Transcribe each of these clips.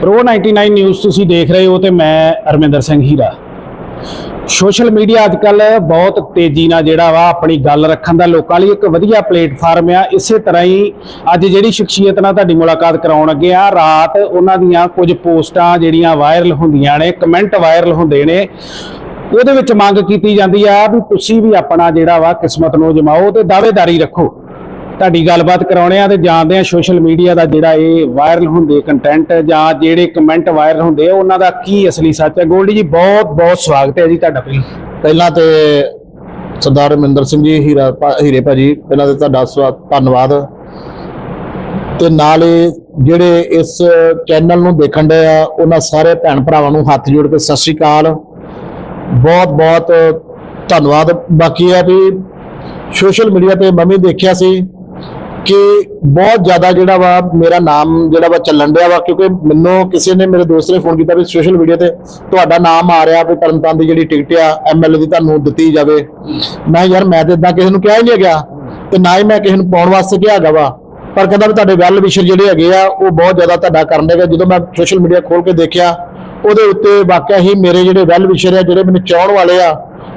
Pro 99 news ਤੁਸੀਂ ਦੇਖ ਰਹੇ ਹੋ ਤੇ ਮੈਂ ਅਰਮਿੰਦਰ ਸਿੰਘ ਹੀਰਾ। ਸੋਸ਼ਲ ਮੀਡੀਆ ਅੱਜ ਕੱਲ ਬਹੁਤ ਤੇਜ਼ੀ ਨਾਲ ਜਿਹੜਾ ਵਾ ਆਪਣੀ ਗੱਲ ਰੱਖਣ ਦਾ ਲੋਕਾਂ ਲਈ ਇੱਕ ਵਧੀਆ ਪਲੇਟਫਾਰਮ ਆ। ਇਸੇ ਤਰ੍ਹਾਂ ਹੀ ਅੱਜ ਜਿਹੜੀ ਸ਼ਖਸੀਅਤ ਨਾਲ ਤੁਹਾਡੀ ਮੁਲਾਕਾਤ ਕਰਾਉਣ ਅੱਗੇ ਆ, ਰਾਤ ਉਹਨਾਂ ਦੀਆਂ ਕੁਝ ਪੋਸਟਾਂ ਜਿਹੜੀਆਂ ਵਾਇਰਲ ਹੁੰਦੀਆਂ ਨੇ, ਕਮੈਂਟ ਵਾਇਰਲ ਹੁੰਦੇ ਨੇ, ਉਹਦੇ ਵਿੱਚ ਮੰਗ ਕੀਤੀ ਜਾਂਦੀ ਆ ਵੀ ਤੁਸੀਂ ਵੀ ਆਪਣਾ ਜਿਹੜਾ ਵਾ ਕਿਸਮਤ ਨੂੰ ਜਮਾਓ ਤੇ ਦਾਅਵੇਦਾਰੀ ਰੱਖੋ। ਤੁਹਾਡੀ ਗੱਲਬਾਤ ਕਰਾਉਣੇ ਆ ਤੇ ਜਾਣਦੇ ਆ ਸੋਸ਼ਲ ਮੀਡੀਆ ਦਾ ਜਿਹੜਾ ਇਹ ਵਾਇਰਲ ਹੁੰਦੇ ਕੰਟੈਂਟ ਜਾਂ ਜਿਹੜੇ ਕਮੈਂਟ ਵਾਇਰਲ ਹੁੰਦੇ ਆ, ਉਹਨਾਂ ਦਾ ਕੀ ਅਸਲੀ ਸੱਚ ਹੈ ਗੋਲਡੀ ਜੀ, ਬਹੁਤ ਬਹੁਤ ਸਵਾਗਤ ਹੈ ਜੀ ਤੁਹਾਡਾ ਪਹਿਲਾਂ ਪਹਿਲਾਂ ਤੇ ਸਰਦਾਰ ਰਮਿੰਦਰ ਸਿੰਘ ਜੀ, ਹੀਰਾ ਭਾ- ਹੀਰੇ ਭਾਜੀ, ਪਹਿਲਾਂ ਤੇ ਤੁਹਾਡਾ ਸਵਾ ਧੰਨਵਾਦ। ਤੇ ਨਾਲ ਹੀ ਜਿਹੜੇ ਇਸ ਚੈਨਲ ਨੂੰ ਦੇਖਣ ਦੇ ਆ, ਉਹਨਾਂ ਸਾਰੇ ਭੈਣ ਭਰਾਵਾਂ ਨੂੰ ਹੱਥ ਜੋੜ ਕੇ ਸਤਿ ਸ਼੍ਰੀ ਅਕਾਲ। ਬਹੁਤ ਬਹੁਤ ਧੰਨਵਾਦ। ਬਾਕੀ ਹੈ ਵੀ ਸੋਸ਼ਲ ਮੀਡੀਆ ਤੇ ਮੈਂ ਵੀ ਦੇਖਿਆ ਸੀ ਕਿ ਬਹੁਤ ਜ਼ਿਆਦਾ ਜਿਹੜਾ ਵਾ ਮੇਰਾ ਨਾਮ ਜਿਹੜਾ ਵਾ ਚੱਲਣ ਡਿਆ ਵਾ, ਕਿਉਂਕਿ ਮੈਨੂੰ ਕਿਸੇ ਨੇ ਮੇਰੇ ਦੋਸਤ ਨੇ ਫੋਨ ਕੀਤਾ ਵੀ ਸੋਸ਼ਲ ਮੀਡੀਆ ਤੇ ਤੁਹਾਡਾ ਨਾਮ ਆ ਰਿਹਾ ਵੀ ਤਰਨਤਾਰਨ ਦੀ ਜਿਹੜੀ ਟਿਕਟ ਆ ਐਮਐਲਏ ਦੀ ਤੁਹਾਨੂੰ ਦਿੱਤੀ ਜਾਵੇ। ਮੈਂ ਯਾਰ ਮੈਂ ਤੇ ਇਦਾਂ ਕਿਸੇ ਨੂੰ ਕਿਹਾ ਹੀ ਨਹੀਂ ਗਿਆ ਤੇ ਨਾ ਹੀ ਮੈਂ ਕਿਸੇ ਨੂੰ ਪਾਉਣ ਵਾਸਤੇ ਕਿਹਾ ਹੈਗਾ ਵਾ। ਪਰ ਕਹਿੰਦਾ ਵੀ ਤੁਹਾਡੇ ਵੈਲ ਵਿਸ਼ਰ ਜਿਹੜੇ ਹੈਗੇ ਆ, ਉਹ ਬਹੁਤ ਜ਼ਿਆਦਾ ਤੁਹਾਡਾ ਕਰਨ ਦੇਗਾ ਜਦੋਂ ਮੈਂ ਸੋਸ਼ਲ ਮੀਡੀਆ ਖੋਲ ਕੇ ਦੇਖਿਆ, ਉਹਦੇ ਉੱਤੇ ਵਾਕਿਆ ਹੀ ਮੇਰੇ ਜਿਹੜੇ ਵੈਲ ਵਿਸ਼ਰ ਆ, ਜਿਹੜੇ ਮੈਨੂੰ ਚਾਹਣ ਵਾਲੇ ਆ,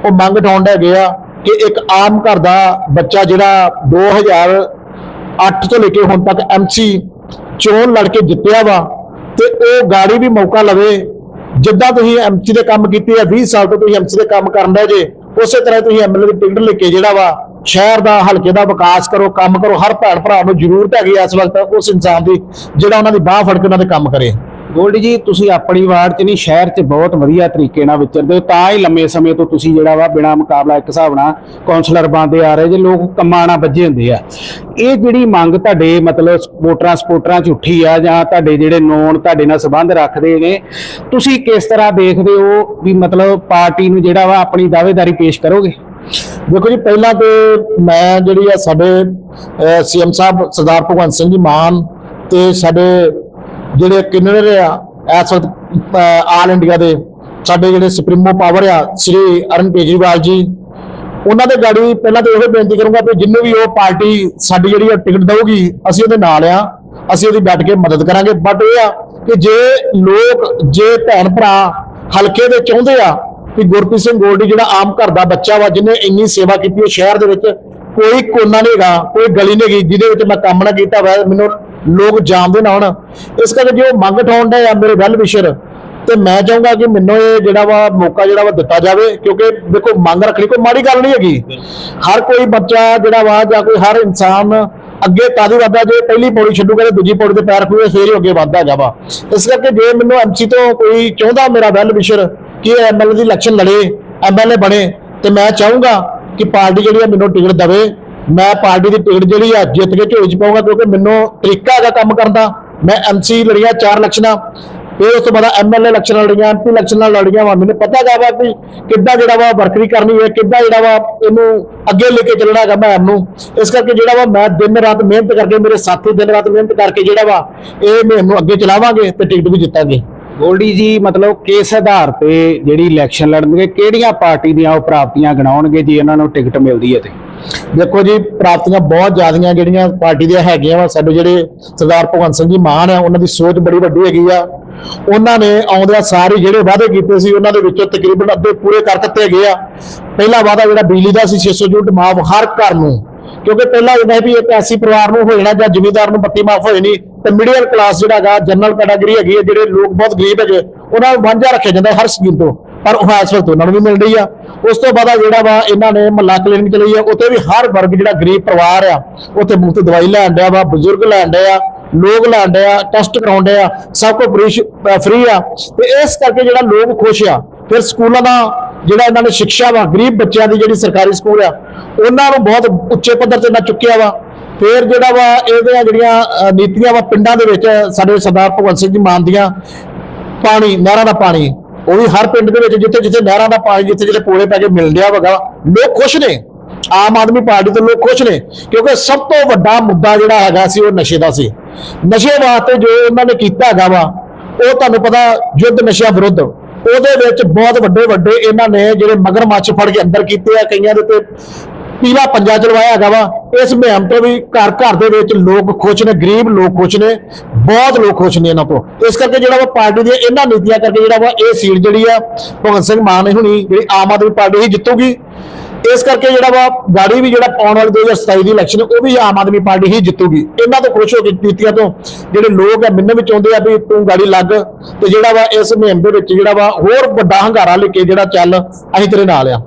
ਉਹ ਮੰਗ ਠਾਉਂਦੇ ਹੈਗੇ ਆ ਕਿ ਇੱਕ ਆਮ ਘਰ ਦਾ ਬੱਚਾ ਜਿਹੜਾ 2008 ਤੋਂ ਲੈ ਕੇ ਹੁਣ ਤੱਕ ਐਮਸੀ ਚੋਣ ਲੜ ਕੇ ਜਿੱਤਿਆ ਵਾ ਤੇ ਉਹ ਗਾੜੀ ਵੀ ਮੌਕਾ ਲਵੇ। ਜਿੱਦਾਂ ਤੁਸੀਂ ਐਮਸੀ ਦੇ ਕੰਮ ਕੀਤੇ ਆ 20 ਸਾਲ ਤੋਂ ਤੁਸੀਂ ਐਮਸੀ ਦੇ ਕੰਮ ਕਰਨ ਦੇ ਜੇ, ਉਸੇ ਤਰ੍ਹਾਂ ਤੁਸੀਂ ਐਮਐਲਏ ਦੀ ਟਿਕਟ ਲੈ ਕੇ ਜਿਹੜਾ ਵਾ, ਸ਼ਹਿਰ ਦਾ, ਹਲਕੇ ਦਾ ਵਿਕਾਸ ਕਰੋ, ਕੰਮ ਕਰੋ, ਹਰ ਭੈਣ ਭਰਾ ਨੂੰ ਜ਼ਰੂਰਤ ਹੈਗੀ ਇਸ ਵਕਤ ਉਸ ਇਨਸਾਨ ਦੀ, ਜਿਹੜਾ ਉਹਨਾਂ ਦੀ ਬਾਹ ਫੜ ਕੇ ਉਹਨਾਂ ਦੇ ਕੰਮ ਕਰੇ। ਗੋਲਡੀ ਜੀ, ਤੁਸੀਂ ਆਪਣੀ ਵਾਰਡ 'ਚ ਨਹੀਂ, ਸ਼ਹਿਰ 'ਚ ਬਹੁਤ ਵਧੀਆ ਤਰੀਕੇ ਨਾਲ ਵਿਚਰਦੇ ਹੋ। ਤਾਂ ਹੀ ਲੰਮੇ ਸਮੇਂ ਤੋਂ ਤੁਸੀਂ ਜਿਹੜਾ ਵਾ ਬਿਨਾ ਮੁਕਾਬਲਾ ਇੱਕ ਹਿਸਾਬ ਨਾਲ ਕਾਉਂਸਲਰ ਬਣਦੇ ਆ ਰਹੇ, ਜੇ ਲੋਕ ਕੰਮਾਂ ਨਾਲ ਵੱਜੇ ਹੁੰਦੇ ਆ। ਇਹ ਜਿਹੜੀ ਮੰਗ ਤੁਹਾਡੇ ਮਤਲਬ ਸਪੋਰਟਰਾਂ ਸਪੋਰਟਰਾਂ 'ਚ ਉੱਠੀ ਆ, ਜਾਂ ਤੁਹਾਡੇ ਜਿਹੜੇ ਨੋਨ ਤੁਹਾਡੇ ਨਾਲ ਸੰਬੰਧ ਰੱਖਦੇ ਨੇ, ਤੁਸੀਂ ਕਿਸ ਤਰ੍ਹਾਂ ਦੇਖਦੇ ਹੋ ਵੀ ਮਤਲਬ ਪਾਰਟੀ ਨੂੰ ਜਿਹੜਾ ਵਾ ਆਪਣੀ ਦਾਅਵੇਦਾਰੀ ਪੇਸ਼ ਕਰੋਗੇ? ਦੇਖੋ ਜੀ, ਪਹਿਲਾਂ ਤੇ ਮੈਂ ਜਿਹੜੀ ਆ ਸਾਡੇ ਸੀਐਮ ਸਾਹਿਬ ਸਰਦਾਰ ਭਗਵੰਤ ਸਿੰਘ ਜੀ ਮਾਨ ਤੇ ਸਾਡੇ ਜਿਹੜੇ ਕਿੰਨਰ ਆ ਇਸ ਵਕਤ ਆਲ ਇੰਡੀਆ ਦੇ ਸਾਡੇ ਜਿਹੜੇ ਸੁਪਰੀਮੋ ਪਾਵਰ ਆ, ਸ੍ਰੀ ਅਰਨ ਕੇਜਰੀਵਾਲ ਜੀ, ਉਹਨਾਂ ਦੇ ਗਾੜੀ ਪਹਿਲਾਂ ਤਾਂ ਇਹੋ ਬੇਨਤੀ ਕਰੂੰਗਾ ਕਿ ਜਿੰਨੂੰ ਵੀ ਉਹ ਪਾਰਟੀ ਸਾਡੀ ਜਿਹੜੀ ਆ ਟਿਕਟ ਦੇਊਗੀ, ਅਸੀਂ ਉਹਦੇ ਨਾਲ ਆ, ਅਸੀਂ ਉਹਦੀ ਡਟ ਕੇ ਮਦਦ ਕਰਾਂਗੇ। ਬਟ ਇਹ ਆ ਕਿ ਜੇ ਲੋਕ, ਜੇ ਭੈਣ ਭਰਾ ਹਲਕੇ ਦੇ ਚਾਹੁੰਦੇ ਆ ਕਿ ਗੁਰਪ੍ਰੀਤ ਸਿੰਘ ਗੋਲਡੀ ਜਿਹੜਾ ਆਮ ਘਰ ਦਾ ਬੱਚਾ ਵਾ, ਜਿਹਨੇ ਇੰਨੀ ਸੇਵਾ ਕੀਤੀ ਉਹ ਸ਼ਹਿਰ ਦੇ ਵਿੱਚ ਕੋਈ ਕੋਨਾ ਨਹੀਂ ਹੈਗਾ, ਕੋਈ ਗਲੀ ਨਹੀਂ ਹੈਗੀ, ਜਿਹਦੇ ਵਿੱਚ ਮੈਂ ਕੰਮ ਨਾ ਕੀਤਾ ਹੋਇਆ ਮੈਨੂੰ ਲੋਕ ਜਾਣਦੇ ਨਾ ਹੁਣ ਇਸ ਕਰਕੇ ਜੇ ਉਹ ਮੰਗ ਠਾਉਣ ਦਾ ਆ ਮੇਰੇ ਵੈਲ ਵਿਸ਼ਰ, ਤੇ ਮੈਂ ਚਾਹੂੰਗਾ ਕਿ ਮੈਨੂੰ ਇਹ ਜਿਹੜਾ ਵਾ ਮੌਕਾ ਜਿਹੜਾ ਵਾ ਦਿੱਤਾ ਜਾਵੇ, ਕਿਉਂਕਿ ਦੇਖੋ ਮੰਗ ਰੱਖਣੀ ਕੋਈ ਮਾੜੀ ਗੱਲ ਨਹੀਂ ਹੈਗੀ। ਹਰ ਕੋਈ ਬੱਚਾ ਜਿਹੜਾ ਵਾ ਜਾਂ ਕੋਈ ਹਰ ਇਨਸਾਨ ਅੱਗੇ ਕਾਦੀ ਵੱਧਦਾ ਜੇ ਪਹਿਲੀ ਪੌੜੀ ਛੱਡੂਗਾ ਤੇ ਦੂਜੀ ਪੌੜੀ ਤੇ ਪੈਰ ਖੂਏ ਫੇਰ ਹੀ ਅੱਗੇ ਵੱਧਦਾ ਹੈਗਾ ਵਾ। ਇਸ ਕਰਕੇ ਜੇ ਮੈਨੂੰ ਐਮਸੀ ਤੋਂ ਕੋਈ ਚਾਹੁੰਦਾ ਮੇਰਾ ਵੈਲ ਵਿਸ਼ਰ ਕਿ ਐਮਐਲਏ ਦੀ ਇਲੈਕਸ਼ਨ ਲੜੇ ਐਮਐਲਏ ਬਣੇ, ਤੇ ਮੈਂ ਚਾਹੂੰਗਾ ਕਿ ਪਾਰਟੀ ਜਿਹੜੀ ਆ ਮੈਨੂੰ ਟਿਕਟ ਦੇਵੇ ਮੈਂ ਪਾਰਟੀ ਦੀ ਟਿਕਟ ਜਿਹੜੀ ਆ ਜਿੱਤ ਕੇ ਝੋਲੀ ਚ ਪਾਊਂਗਾ ਕਿਉਂਕਿ ਮੈਨੂੰ ਤਰੀਕਾ ਹੈਗਾ ਕੰਮ ਕਰਨ ਦਾ। ਮੈਂ ਐਮਸੀ ਲੜੀਆਂ, ਚਾਰ ਇਲੈਕਸ਼ਨਾਂ। ਫਿਰ ਉਸ ਤੋਂ ਬਾਅਦ ਐਮਐਲਏ ਇਲੈਕਸ਼ਨ ਲੜੀਆਂ ਐਮਪੀ ਇਲੈਕਸ਼ਨ ਲੜੀਆਂ ਵਾ। ਮੈਨੂੰ ਪਤਾ ਹੈਗਾ ਵਾ ਕਿ ਕਿੱਦਾਂ ਜਿਹੜਾ ਵਾ ਵਰਕਰੀ ਕਰਨੀ ਹੈ ਕਿੱਦਾਂ ਜਿਹੜਾ ਵਾ ਇਹਨੂੰ ਅੱਗੇ ਲੈ ਕੇ ਚੱਲਣਾ ਹੈਗਾ ਮੈਂ ਨੂੰ। ਇਸ ਕਰਕੇ ਜਿਹੜਾ ਵਾ ਮੈਂ ਦਿਨ ਰਾਤ ਮਿਹਨਤ ਕਰਕੇ, ਮੇਰੇ ਸਾਥੀ ਦਿਨ ਰਾਤ ਮਿਹਨਤ ਕਰਕੇ ਜਿਹੜਾ ਵਾ ਇਹ ਮੁਹਿੰਮ ਨੂੰ ਅੱਗੇ ਚਲਾਵਾਂਗੇ ਤੇ ਟਿਕਟ ਵੀ ਜਿੱਤਾਂਗੇ। ਗੋਲਡੀ ਜੀ, ਮਤਲਬ ਕਿਸ ਆਧਾਰ ਤੇ ਜਿਹੜੀ ਇਲੈਕਸ਼ਨ ਲੜਨਗੇ, ਕਿਹੜੀਆਂ ਪਾਰਟੀ ਦੀਆਂ ਉਹ ਪ੍ਰਾਪਤੀਆਂ ਗਿਣਾਉਣਗੇ ਜੇ ਇਹਨਾਂ ਨੂੰ ਟਿਕਟ ਮਿਲਦੀ ਹੈ ਤੇ? ਦੇਖੋ ਜੀ, ਪ੍ਰਾਪਤੀਆਂ ਬਹੁਤ ਜ਼ਿਆਦੀਆਂ ਜਿਹੜੀਆਂ ਪਾਰਟੀ ਦੀਆਂ ਹੈਗੀਆਂ ਵਾ, ਸਾਡੇ ਜਿਹੜੇ ਸਰਦਾਰ ਭਗਵੰਤ ਸਿੰਘ ਜੀ ਮਾਨ ਆ, ਉਹਨਾਂ ਦੀ ਸੋਚ ਬੜੀ ਵੱਡੀ ਹੈਗੀ ਆ। ਉਹਨਾਂ ਨੇ ਆਉਂਦਿਆਂ ਸਾਰੇ ਜਿਹੜੇ ਵਾਅਦੇ ਕੀਤੇ ਸੀ, ਉਹਨਾਂ ਦੇ ਵਿੱਚੋਂ ਤਕਰੀਬਨ ਅੱਧੇ ਪੂਰੇ ਕਰ ਦਿੱਤੇ ਹੈਗੇ ਆ। ਪਹਿਲਾ ਵਾਅਦਾ ਜਿਹੜਾ ਬਿਜਲੀ ਦਾ ਸੀ 600 ਯੂਨਿਟ ਮਾਫ ਹਰ ਘਰ ਨੂੰ। ਕਿਉਂਕਿ ਪਹਿਲਾਂ ਇਹ ਵੀ ਇੱਕ ਐਸੀ ਪਰਿਵਾਰ ਨੂੰ ਹੋ ਜਾਂ ਜ਼ਿਮੀਦਾਰ ਨੂੰ ਬੱਤੀ ਮਾਫ ਹੋਏ ਨਹੀਂ, ਤੇ ਮਿਡਲ ਕਲਾਸ ਜਿਹੜਾ ਹੈਗਾ ਜਨਰਲ ਕੈਟਾਗਰੀ ਹੈਗੀ ਹੈ ਜਿਹੜੇ ਲੋਕ ਬਹੁਤ ਗਰੀਬ ਹੈਗੇ, ਉਹਨਾਂ ਨੂੰ ਵਾਂਝਾ ਰੱਖਿਆ ਜਾਂਦਾ ਹਰ ਸਕੀਮ ਤੋਂ। ਪਰ ਉਹ ਇਸ ਵਕਤ ਉਹਨਾਂ ਨੂੰ ਵੀ ਮਿਲ ਰਹੀ ਆ। ਉਸ ਤੋਂ ਬਾਅਦ ਜਿਹੜਾ ਵਾ ਇਹਨਾਂ ਨੇ ਮਹੱਲਾ ਕਲੀਨਿਕ ਚਲਾਈ ਆ, ਉੱਥੇ ਵੀ ਹਰ ਵਰਗ ਜਿਹੜਾ ਗਰੀਬ ਪਰਿਵਾਰ ਆ, ਉੱਥੇ ਮੁਫਤ ਦਵਾਈ ਲੈਣ ਡਿਆ ਵਾ, ਬਜ਼ੁਰਗ ਲੈਣ ਡਿਆ ਲੋਕ ਲੈਣ ਆ, ਟੈਸਟ ਕਰਾਉਣ ਆ, ਸਭ ਕੁਝ ਫ੍ਰੀ ਆ। ਤੇ ਇਸ ਕਰਕੇ ਜਿਹੜਾ ਲੋਕ ਖੁਸ਼ ਆ, ਫਿਰ ਸਕੂਲਾਂ ਦਾ ਜਿਹੜਾ ਇਹਨਾਂ ਨੇ ਸਿੱਖਿਆ ਵਾ, ਗਰੀਬ ਬੱਚਿਆਂ ਦੀ ਜਿਹੜੀ ਸਰਕਾਰੀ ਸਕੂਲ ਆ, ਉਹਨਾਂ ਨੂੰ ਬਹੁਤ ਉੱਚੇ ਪੱਧਰ ਤੇ ਨਾ ਚੁੱਕਿਆ ਵਾ। ਫਿਰ ਜਿਹੜਾ ਵਾ ਇਹਦੀਆਂ ਜਿਹੜੀਆਂ ਨੀਤੀਆਂ ਵਾ, ਪਿੰਡਾਂ ਦੇ ਵਿੱਚ ਸਾਡੇ ਸਰਦਾਰ ਭਗਵੰਤ ਸਿੰਘ ਜੀ ਮਾਨ ਦੀਆਂ ਪਾਣੀ, ਨਹਿਰਾਂ ਦਾ ਪਾਣੀ ਉਹ ਵੀ ਹਰ ਪਿੰਡ ਦੇ ਵਿੱਚ ਜਿੱਥੇ ਜਿੱਥੇ ਨਹਿਰਾਂ ਦਾ ਪਾਣੀ ਜਿੱਥੇ ਜਿੱਥੇ ਪੋਲੇ ਪੈ ਕੇ ਮਿਲ ਰਿਹਾ ਵਗਾ ਲੋਕ ਖੁਸ਼ ਨੇ। ਆਮ ਆਦਮੀ ਪਾਰਟੀ ਤੋਂ ਲੋਕ ਖੁਸ਼ ਨੇ, ਕਿਉਂਕਿ ਸਭ ਤੋਂ ਵੱਡਾ ਮੁੱਦਾ ਜਿਹੜਾ ਹੈਗਾ ਸੀ ਉਹ ਨਸ਼ੇ ਦਾ ਸੀ। ਨਸ਼ੇ ਵਾਸਤੇ ਜੋ ਉਹਨਾਂ ਨੇ ਕੀਤਾ ਹੈਗਾ ਵਾ, ਉਹ ਤੁਹਾਨੂੰ ਪਤਾ ਯੁੱਧ ਨਸ਼ਿਆਂ ਵਿਰੁੱਧ, ਉਹਦੇ ਵਿੱਚ ਬਹੁਤ ਵੱਡੇ ਵੱਡੇ ਇਹਨਾਂ ਨੇ ਜਿਹੜੇ ਮਗਰਮੱਛ ਫੜ ਕੇ ਅੰਦਰ ਕੀਤੇ ਆ, ਕਈਆਂ ਦੇ ਤੇ ਪੀਲਾ ਪੰਜਾ ਚਲਵਾਇਆ ਹੈਗਾ ਵਾ। ਇਸ ਮੁਹਿੰਮ ਤੋਂ ਵੀ ਘਰ ਘਰ ਦੇ ਵਿੱਚ ਲੋਕ ਖੁਸ਼ ਨੇ, ਗਰੀਬ ਲੋਕ ਖੁਸ਼ ਨੇ, ਬਹੁਤ ਲੋਕ ਖੁਸ਼ ਨੇ ਇਹਨਾਂ ਤੋਂ। ਇਸ ਕਰਕੇ ਜਿਹੜਾ ਵਾ ਪਾਰਟੀ ਦੀਆਂ ਇਹਨਾਂ ਨੀਤੀਆਂ ਕਰਕੇ ਜਿਹੜਾ ਵਾ ਇਹ ਸੀਟ ਜਿਹੜੀ ਆ, ਭਗਵੰਤ ਸਿੰਘ ਮਾਨ ਹੁਣੀ ਜਿਹੜੀ ਆਮ ਆਦਮੀ ਪਾਰਟੀ ਹੀ ਜਿੱਤੂਗੀ। ਇਸ ਕਰਕੇ ਜਿਹੜਾ ਵਾ ਗਾੜੀ ਵੀ ਜਿਹੜਾ ਆਉਣ ਵਾਲੀ 2027 ਦੀ ਇਲੈਕਸ਼ਨ ਉਹ ਵੀ ਆਮ ਆਦਮੀ ਪਾਰਟੀ ਹੀ ਜਿੱਤੂਗੀ। ਇਹਨਾਂ ਤੋਂ ਖੁਸ਼ ਹੋ ਕੇ ਨੀਤੀਆਂ ਤੋਂ ਜਿਹੜੇ ਲੋਕ ਆ, ਮੈਨੂੰ ਵੀ ਚਾਹੁੰਦੇ ਆ ਵੀ ਤੂੰ ਗਾੜੀ ਲੱਗ ਤੇ ਜਿਹੜਾ ਵਾ ਇਸ ਮੁਹਿੰਮ ਦੇ ਵਿੱਚ ਜਿਹੜਾ ਵਾ ਹੋਰ ਵੱਡਾ ਹੰਗਾਰਾ ਲੈ ਕੇ ਜਿਹੜਾ ਚੱਲ, ਅਸੀਂ ਤੇਰੇ ਨਾਲ ਆ।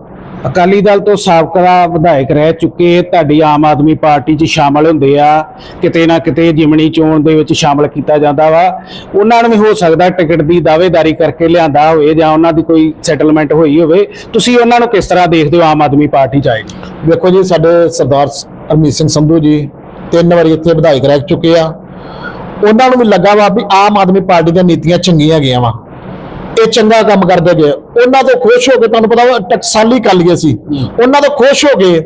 ਅਕਾਲੀ ਦਲ ਤੋਂ ਸਾਬਕਾ ਵਿਧਾਇਕ ਰਹਿ ਚੁੱਕੇ ਤੁਹਾਡੀ ਆਮ ਆਦਮੀ ਪਾਰਟੀ 'ਚ ਸ਼ਾਮਲ ਹੁੰਦੇ ਆ। ਕਿਤੇ ਨਾ ਕਿਤੇ ਜਿਮਣੀ ਚੋਣ ਦੇ ਵਿੱਚ ਸ਼ਾਮਲ ਕੀਤਾ ਜਾਂਦਾ ਵਾ। ਉਹਨਾਂ ਨੂੰ ਵੀ ਹੋ ਸਕਦਾ ਟਿਕਟ ਦੀ ਦਾਅਵੇਦਾਰੀ ਕਰਕੇ ਲਿਆਂਦਾ ਹੋਵੇ ਜਾਂ ਉਹਨਾਂ ਦੀ ਕੋਈ ਸੈਟਲਮੈਂਟ ਹੋਈ ਹੋਵੇ। ਤੁਸੀਂ ਉਹਨਾਂ ਨੂੰ ਕਿਸ ਤਰ੍ਹਾਂ ਦੇਖਦੇ ਹੋ ਆਮ ਆਦਮੀ ਪਾਰਟੀ 'ਚ ਆਏ ਨੂੰ? ਵੇਖੋ ਜੀ, ਸਾਡੇ ਸਰਦਾਰ ਹਰਮੀਤ ਸਿੰਘ ਸੰਧੂ ਜੀ ਤਿੰਨ ਵਾਰੀ ਇੱਥੇ ਵਿਧਾਇਕ ਰਹਿ ਚੁੱਕੇ ਆ। ਉਹਨਾਂ ਨੂੰ ਵੀ ਲੱਗਾ ਵਾ ਵੀ ਆਮ ਆਦਮੀ ਪਾਰਟੀ ਦੀਆਂ ਨੀਤੀਆਂ ਚੰਗੀਆਂ ਗਈਆਂ ਵਾ। ਇਹ ਚੰਗਾ ਕੰਮ ਕਰਦੇ ਗਏ ਉਹਨਾਂ ਤੋਂ ਖੁਸ਼ ਹੋ ਕੇ ਤੁਹਾਨੂੰ ਪਤਾ ਟਕਸਾਲੀ ਕਰ ਲਈਏ ਸੀ ਉਹਨਾਂ ਤੋਂ ਖੁਸ਼ ਹੋ ਕੇ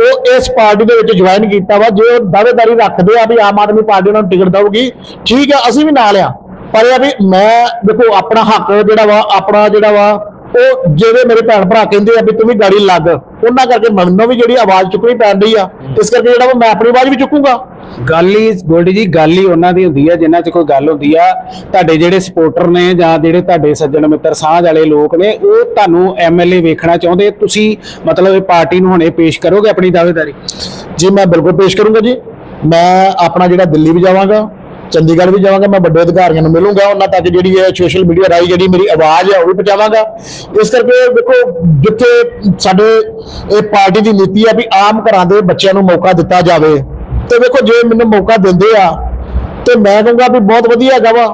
ਉਹ ਇਸ ਪਾਰਟੀ ਦੇ ਵਿੱਚ ਜੁਆਇਨ ਕੀਤਾ ਵਾ ਜੇ ਉਹ ਦਾਅਵੇਦਾਰੀ ਰੱਖਦੇ ਆ ਵੀ ਆਮ ਆਦਮੀ ਪਾਰਟੀ ਉਹਨਾਂ ਨੂੰ ਟਿਕਟ ਦਊਗੀ ਠੀਕ ਆ ਅਸੀਂ ਵੀ ਨਾਲ ਆ। ਪਰ ਇਹ ਵੀ ਮੈਂ ਦੇਖੋ ਆਪਣਾ ਹੱਕ ਜਿਹੜਾ ਵਾ ਆਪਣਾ ਜਿਹੜਾ ਵਾ ਉਹ ਜਿਹੜੇ ਮੇਰੇ ਭੈਣ ਭਰਾ ਕਹਿੰਦੇ ਆ ਵੀ ਤੂੰ ਵੀ ਗਾੜੀ ਲੱਗ। ਉਹਨਾਂ ਕਰਕੇ ਮੈਨੂੰ ਵੀ ਜਿਹੜੀ ਆਵਾਜ਼ ਚੁੱਕਣੀ ਪੈਣ ਰਹੀ ਆ। ਇਸ ਕਰਕੇ ਜਿਹੜਾ ਮੈਂ ਆਪਣੀ ਆਵਾਜ਼ ਵੀ ਚੁੱਕੂੰਗਾ। ਗੱਲ ਹੀ ਗੋਲਡੀ ਜੀ ਗੱਲ ਹੀ ਉਹਨਾਂ ਦੀ ਹੁੰਦੀ ਆ ਜਿਨ੍ਹਾਂ 'ਚ ਕੋਈ ਗੱਲ ਹੁੰਦੀ ਆ। ਤੁਹਾਡੇ ਜਿਹੜੇ ਸਪੋਰਟਰ ਨੇ ਜਾਂ ਜਿਹੜੇ ਤੁਹਾਡੇ ਸੱਜਣ ਮਿੱਤਰ ਸਾਂਝ ਵਾਲੇ ਲੋਕ ਨੇ ਉਹ ਤੁਹਾਨੂੰ ਐਮਐਲਏ ਵੇਖਣਾ ਚਾਹੁੰਦੇ। ਤੁਸੀਂ ਮਤਲਬ ਇਹ ਪਾਰਟੀ ਨੂੰ ਹੁਣੇ ਪੇਸ਼ ਕਰੋਗੇ ਆਪਣੀ ਦਾਅਵੇਦਾਰੀ? ਜੀ ਮੈਂ ਬਿਲਕੁਲ ਪੇਸ਼ ਕਰੂੰਗਾ ਜੀ। ਮੈਂ ਆਪਣਾ ਜਿਹੜਾ ਦਿੱਲੀ ਵੀ ਜਾਵਾਂਗਾ ਚੰਡੀਗੜ੍ਹ ਵੀ ਜਾਵਾਂਗਾ, ਮੈਂ ਵੱਡੇ ਅਧਿਕਾਰੀਆਂ ਨੂੰ ਮਿਲੂੰਗਾ ਉਹਨਾਂ ਤੱਕ ਜਿਹੜੀ ਹੈ ਸੋਸ਼ਲ ਮੀਡੀਆ ਰਾਹੀਂ ਜਿਹੜੀ ਮੇਰੀ ਆਵਾਜ਼ ਹੈ ਉਹ ਵੀ ਪਹੁੰਚਾਵਾਂਗਾ। ਇਸ ਕਰਕੇ ਦੇਖੋ, ਜਿੱਥੇ ਸਾਡੇ ਇਹ ਪਾਰਟੀ ਦੀ ਨੀਤੀ ਆ ਵੀ ਆਮ ਘਰਾਂ ਦੇ ਬੱਚਿਆਂ ਨੂੰ ਮੌਕਾ ਦਿੱਤਾ ਜਾਵੇ, ਤੇ ਵੇਖੋ ਜੇ ਮੈਨੂੰ ਮੌਕਾ ਦਿੰਦੇ ਆ, ਤੇ ਮੈਂ ਕਹੂੰਗਾ ਵੀ ਬਹੁਤ ਵਧੀਆ ਹੈਗਾ ਵਾ।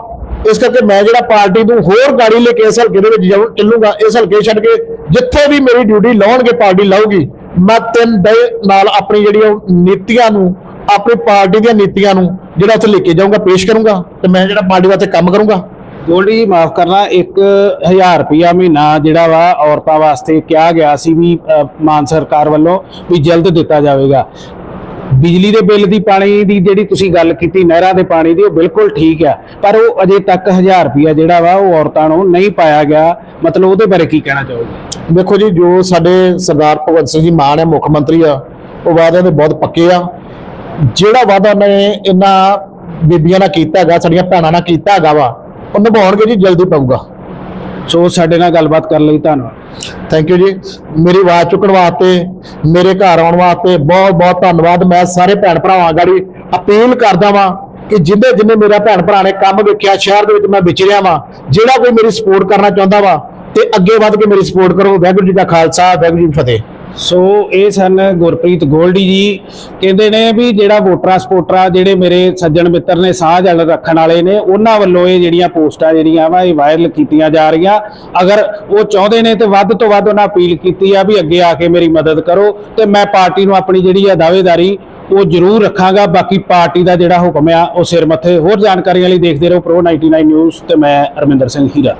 ਇਸ ਕਰਕੇ ਮੈਂ ਜਿਹੜਾ ਪਾਰਟੀ ਨੂੰ ਹੋਰ ਗਾੜੀ ਲੈ ਕੇ ਇਸ ਹਲਕੇ ਦੇ ਵਿੱਚ ਚੱਲੂਗਾ, ਇਸ ਹਲਕੇ ਛੱਡ ਕੇ ਜਿੱਥੇ ਵੀ ਮੇਰੀ ਡਿਊਟੀ ਲਾਉਣਗੇ, ਪਾਰਟੀ ਲਾਊਗੀ, ਮੈਂ ਤਿੰਨ ਦੇ ਨਾਲ ਆਪਣੀ ਜਿਹੜੀ ਨੀਤੀਆਂ ਨੂੰ ਆਪਣੀ ਪਾਰਟੀ ਦੀਆਂ ਨੀਤੀਆਂ ਨੂੰ ਜਿਹੜਾ ਉੱਥੇ ਲੈ ਕੇ ਜਾਊਂਗਾ ਪੇਸ਼ ਕਰੂੰਗਾ ਤੇ ਮੈਂ ਜਿਹੜਾ ਪਾਰਟੀ ਵਾਸਤੇ ਕੰਮ ਕਰੂੰਗਾ। ਗੋਲਡੀ ਜੀ ਮਾਫ ਕਰਨਾ 1000 ਰੁਪਿਆ ਮਹੀਨਾ ਜਿਹੜਾ ਵਾ ਔਰਤਾਂ ਵਾਸਤੇ ਕਿਹਾ ਗਿਆ ਸੀ ਵੀ ਮਾਨ ਸਰਕਾਰ ਵੱਲੋਂ ਵੀ ਜਲਦ ਦਿੱਤਾ ਜਾਵੇਗਾ। ਬਿਜਲੀ ਦੇ ਬਿੱਲ ਦੀ ਪਾਣੀ ਦੀ ਜਿਹੜੀ ਤੁਸੀਂ ਗੱਲ ਕੀਤੀ ਨਹਿਰਾਂ ਦੇ ਪਾਣੀ ਦੀ ਉਹ ਬਿਲਕੁਲ ਠੀਕ ਆ। ਪਰ ਉਹ ਅਜੇ ਤੱਕ 1000 ਰੁਪਿਆ ਜਿਹੜਾ ਵਾ ਉਹ ਔਰਤਾਂ ਨੂੰ ਨਹੀਂ ਪਾਇਆ ਗਿਆ। ਮਤਲਬ ਉਹਦੇ ਬਾਰੇ ਕੀ ਕਹਿਣਾ ਚਾਹੋਗੇ? ਦੇਖੋ ਜੀ ਜੋ ਸਾਡੇ ਸਰਦਾਰ ਭਗਵੰਤ ਸਿੰਘ ਜੀ ਮਾਨ ਹੈ ਮੁੱਖ ਮੰਤਰੀ ਆ ਉਹ ਵਾਅਦੇ ਦੇ ਬਹੁਤ ਪੱਕੇ ਆ। ਜਿਹੜਾ ਵਾਅਦਾ ਨੇ ਇਹਨਾਂ ਬੀਬੀਆਂ ਨਾਲ ਕੀਤਾ ਹੈਗਾ ਸਾਡੀਆਂ ਭੈਣਾਂ ਨਾਲ ਕੀਤਾ ਹੈਗਾ ਵਾ ਉਹ ਨਿਭਾਉਣਗੇ ਜੀ ਜਲਦੀ ਪਊਗਾ। ਸੋ ਸਾਡੇ ਨਾਲ ਗੱਲਬਾਤ ਕਰਨ ਲਈ ਧੰਨਵਾਦ। ਥੈਂਕ ਯੂ ਜੀ। ਮੇਰੀ ਆਵਾਜ਼ ਚੁੱਕਣ ਵਾਸਤੇ ਮੇਰੇ ਘਰ ਆਉਣ ਵਾਸਤੇ ਬਹੁਤ ਬਹੁਤ ਧੰਨਵਾਦ। ਮੈਂ ਸਾਰੇ ਭੈਣ ਭਰਾਵਾਂ ਗਾੜੀ ਅਪੀਲ ਕਰਦਾ ਵਾਂ ਕਿ ਜਿੰਨੇ ਜਿੰਨੇ ਮੇਰਾ ਭੈਣ ਭਰਾ ਨੇ ਕੰਮ ਵੇਖਿਆ ਸ਼ਹਿਰ ਦੇ ਵਿੱਚ ਮੈਂ ਵਿਚਰਿਆ ਵਾਂ ਜਿਹੜਾ ਕੋਈ ਮੇਰੀ ਸਪੋਰਟ ਕਰਨਾ ਚਾਹੁੰਦਾ ਵਾ ਤੇ ਅੱਗੇ ਵੱਧ ਕੇ ਮੇਰੀ ਸਪੋਰਟ ਕਰੋ। ਵਾਹਿਗੁਰੂ ਜੀ ਦਾ ਖਾਲਸਾ ਵਾਹਿਗੁਰੂ ਜੀ ਫਤਿਹ। ਸੋ ਇਹ ਸਨ ਗੁਰਪ੍ਰੀਤ ਗੋਲਡੀ ਜੀ। ਕਹਿੰਦੇ ਨੇ ਵੀ ਜਿਹੜਾ ਵੋਟਰਾਂ ਸਪੋਰਟਰਾਂ ਜਿਹੜੇ ਮੇਰੇ ਸੱਜਣ ਮਿੱਤਰ ਨੇ, ਸਾਹ ਜਲ ਰੱਖਣ ਵਾਲੇ ਨੇ, ਉਹਨਾਂ ਵੱਲੋਂ ਇਹ ਜਿਹੜੀਆਂ ਪੋਸਟਾਂ ਜਿਹੜੀਆਂ ਵਾ, ਇਹ ਵਾਇਰਲ ਕੀਤੀਆਂ ਜਾ ਰਹੀਆਂ। ਅਗਰ ਉਹ ਚਾਹੁੰਦੇ ਨੇ ਤੇ ਵੱਧ ਤੋਂ ਵੱਧ ਉਹਨਾਂ ਅਪੀਲ ਕੀਤੀ ਆ ਵੀ ਅੱਗੇ ਆ ਕੇ ਮੇਰੀ ਮਦਦ ਕਰੋ ਤੇ ਮੈਂ ਪਾਰਟੀ ਨੂੰ ਆਪਣੀ ਜਿਹੜੀ ਆ ਦਾਅਵੇਦਾਰੀ, ਉਹ ਜ਼ਰੂਰ ਰੱਖਾਂਗਾ। ਬਾਕੀ ਪਾਰਟੀ ਦਾ ਜਿਹੜਾ ਹੁਕਮ ਆ, ਉਹ ਸਿਰ ਮੱਥੇ। ਹੋਰ ਜਾਣਕਾਰੀਆਂ ਲਈ ਦੇਖਦੇ ਰਹੋ ਪ੍ਰੋ 99 ਨਿਊਜ਼ ਤੇ ਮੈਂ ਅਰਮਿੰਦਰ ਸਿੰਘ ਹੀਰਾ।